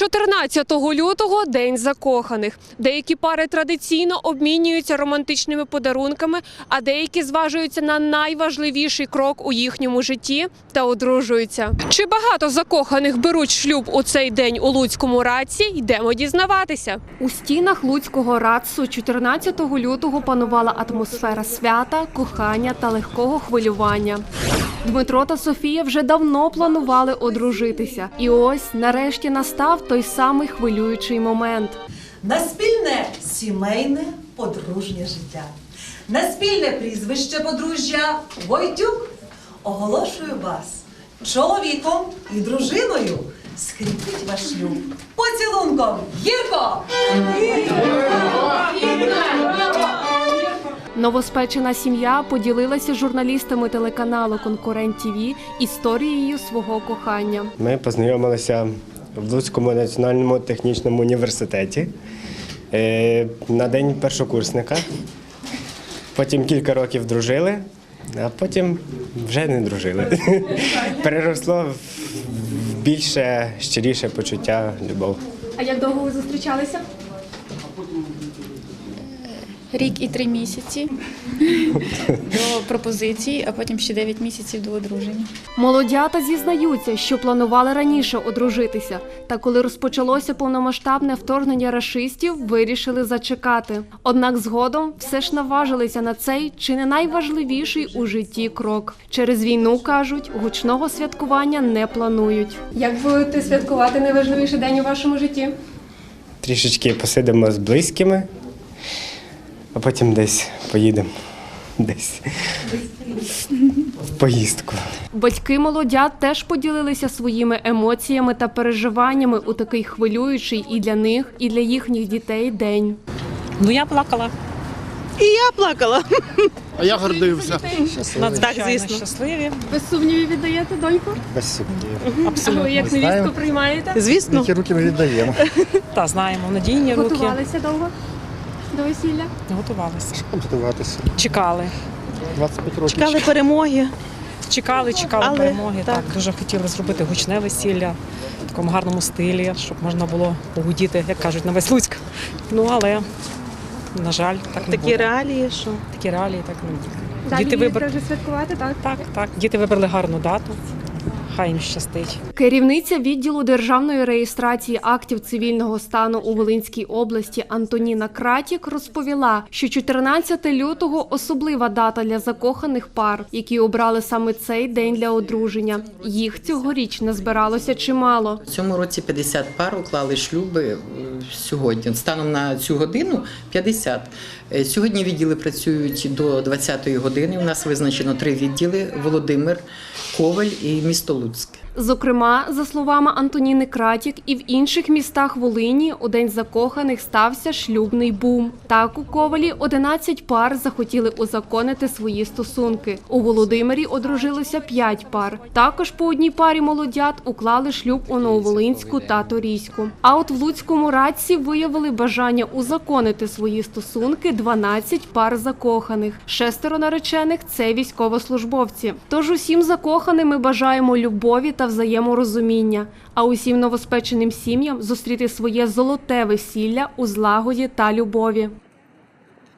14 лютого день закоханих. Деякі пари традиційно обмінюються романтичними подарунками, а деякі зважуються на найважливіший крок у їхньому житті та одружуються. Чи багато закоханих беруть шлюб у цей день у Луцькому раці? Йдемо дізнаватися. У стінах Луцького рацу 14 лютого панувала атмосфера свята, кохання та легкого хвилювання. Дмитро та Софія вже давно планували одружитися, і ось нарешті настав той самий хвилюючий момент. на спільне сімейне подружнє життя, на спільне прізвище подружжя Войтюк оголошую вас чоловіком і дружиною. Скріпіть ваш шлюб поцілунком гірко! Новоспечена сім'я поділилася з журналістами телеканалу Конкурент ТІВІ історією свого кохання. Ми познайомилися в Луцькому національному технічному університеті е, на день першокурсника. Потім кілька років дружили, а потім вже не дружили. Переросло в більше щиріше почуття, любов. А як довго ви зустрічалися? Рік і три місяці до пропозиції, а потім ще 9 місяців до одруження. Молодята зізнаються, що планували раніше одружитися. Та коли розпочалося повномасштабне вторгнення рашистів, вирішили зачекати. Однак згодом все ж наважилися на цей чи не найважливіший у житті крок. Через війну кажуть, гучного святкування не планують. Як будете святкувати найважливіший день у вашому житті? Трішечки посидимо з близькими, а потім десь поїдемо. Десь в поїздку. Батьки молодят теж поділилися своїми емоціями та переживаннями у такий хвилюючий і для них, і для їхніх дітей день. Ну я плакала. І я плакала. А я гордився. Надзвичайно Так, звісно. щасливі. Без сумнівів віддаєте доньку? Без сумнівів. Абсолютно. як невістку приймаєте? Звісно, Які руки ми віддаємо. Та знаємо, надійні руки. Готувалися довго до весілля? Готувалися. Готуватися. Чекали. 25 років. чекали перемоги. Чекали, чекали Але, перемоги. Так. так. дуже хотіли зробити гучне весілля в такому гарному стилі, щоб можна було погудіти, як кажуть, на весь Луцьк. Ну але на жаль, так не Такі буде. реалії, що Такі реалії так не буде. Діти вибрали вже святкувати, так? так, так. Діти вибрали гарну дату. Хай їм щастить. Керівниця відділу державної реєстрації актів цивільного стану у Волинській області Антоніна Кратік розповіла, що 14 лютого особлива дата для закоханих пар, які обрали саме цей день для одруження. Їх цьогоріч назбиралося чимало. В цьому році 50 пар уклали шлюби е, сьогодні. Станом на цю годину 50. Е, Сьогодні відділи працюють до 20-ї години. У нас визначено три відділи: Володимир, Коваль і місто Луцьк. Зокрема, за словами Антоніни Кратік, і в інших містах Волині у день закоханих стався шлюбний бум. Так у Ковалі 11 пар захотіли узаконити свої стосунки. У Володимирі одружилося 5 пар. Також по одній парі молодят уклали шлюб у Нововолинську та Торійську. А от в Луцькому радці виявили бажання узаконити свої стосунки 12 пар закоханих. Шестеро наречених це військовослужбовці. Тож усім закоханим ми бажаємо любові та взаєморозуміння, а усім новоспеченим сім'ям зустріти своє золоте весілля у злагоді та любові.